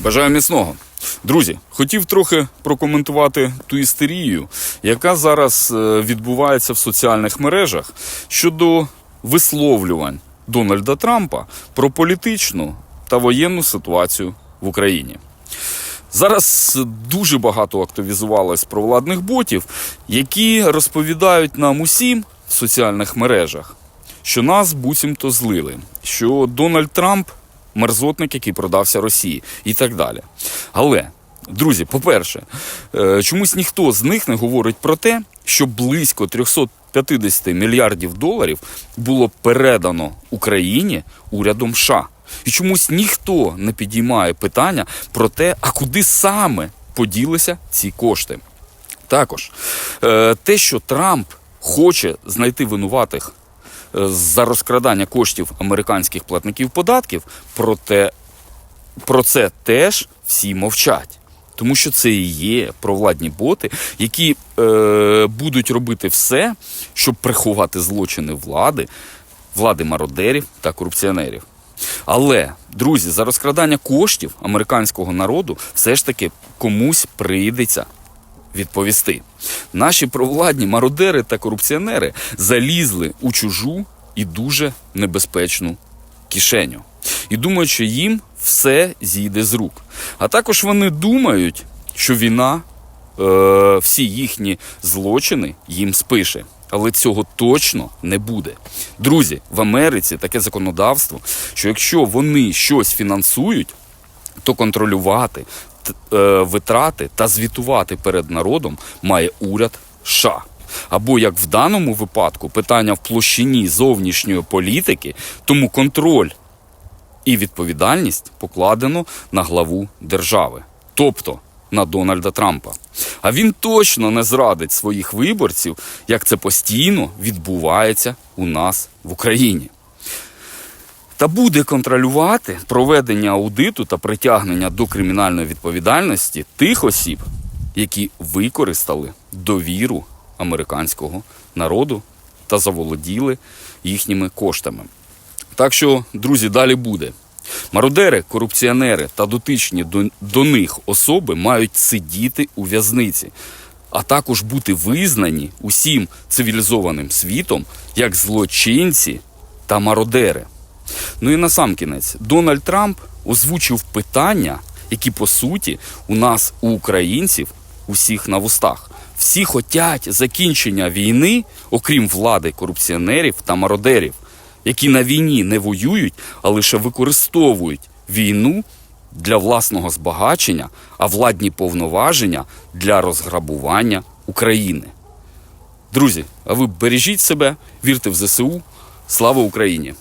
Бажаю міцного. Друзі, хотів трохи прокоментувати ту істерію, яка зараз е, відбувається в соціальних мережах щодо висловлювань Дональда Трампа про політичну та воєнну ситуацію в Україні. Зараз дуже багато активізувалось провладних ботів, які розповідають нам усім в соціальних мережах, що нас буцімто злили, що Дональд Трамп мерзотник, який продався Росії, і так далі. Але, друзі, по-перше, е, чомусь ніхто з них не говорить про те, що близько 350 мільярдів доларів було передано Україні урядом США. І чомусь ніхто не підіймає питання про те, а куди саме поділися ці кошти. Також е, те, що Трамп хоче знайти винуватих за розкрадання коштів американських платників податків, проте про це теж всі мовчать. Тому що це і є провладні боти, які е, будуть робити все, щоб приховати злочини влади, влади мародерів та корупціонерів. Але, друзі, за розкрадання коштів американського народу все ж таки комусь прийдеться відповісти. Наші провладні мародери та корупціонери залізли у чужу і дуже небезпечну кишеню. І думають, що їм все зійде з рук. А також вони думають, що війна, е, всі їхні злочини їм спише. Але цього точно не буде. Друзі, в Америці таке законодавство, що якщо вони щось фінансують, то контролювати витрати та звітувати перед народом має уряд США. Або як в даному випадку питання в площині зовнішньої політики, тому контроль і відповідальність покладено на главу держави, тобто на Дональда Трампа. А він точно не зрадить своїх виборців, як це постійно відбувається у нас в Україні. Та буде контролювати проведення аудиту та притягнення до кримінальної відповідальності тих осіб, які використали довіру американського народу та заволоділи їхніми коштами. Так що, друзі, далі буде. Мародери, корупціонери та дотичні до, до них особи мають сидіти у в'язниці, а також бути визнані усім цивілізованим світом як злочинці та мародери. Ну і насамкінець, Дональд Трамп озвучив питання, які по суті у нас, у українців, усіх на вустах. Всі хотять закінчення війни, окрім влади корупціонерів та мародерів, які на війні не воюють, а лише використовують війну для власного збагачення, а владні повноваження для розграбування України. Друзі, а ви бережіть себе, вірте в ЗСУ. Слава Україні!